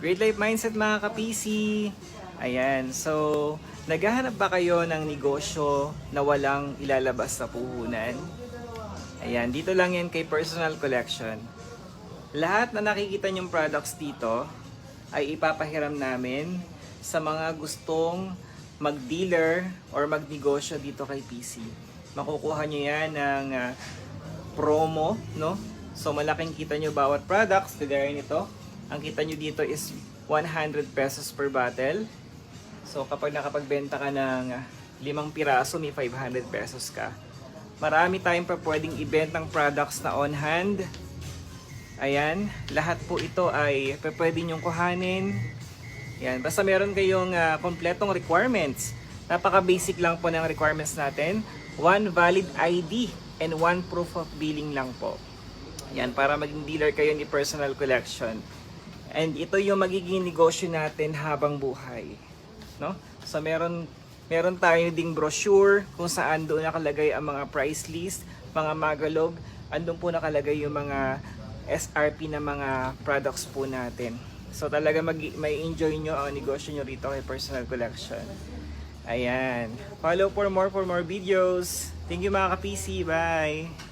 Great Life Mindset mga ka-PC. Ayan, so naghahanap ba kayo ng negosyo na walang ilalabas na puhunan? Ayan, dito lang yan kay Personal Collection. Lahat na nakikita niyong products dito ay ipapahiram namin sa mga gustong mag-dealer or magnegosyo dito kay PC. Makukuha niyo yan ng ah, promo, no? So malaking kita nyo bawat products, kagaya nito. Ang kita nyo dito is 100 pesos per bottle. So kapag nakapagbenta ka ng limang piraso, may 500 pesos ka. Marami tayong pa pwedeng ibentang products na on hand. Ayan, lahat po ito ay pwede nyong kuhanin. Yan, basta meron kayong ah, kompletong requirements. Napaka-basic lang po ng requirements natin. One valid ID and one proof of billing lang po. Yan, para maging dealer kayo ni Personal Collection. And ito yung magiging negosyo natin habang buhay. No? So meron meron tayo ding brochure kung saan doon nakalagay ang mga price list, mga magalog, andun po nakalagay yung mga SRP na mga products po natin. So talaga mag may enjoy nyo ang negosyo nyo rito kay Personal Collection. Ayan. Follow for more for more videos. Thank you mga ka-PC. Bye!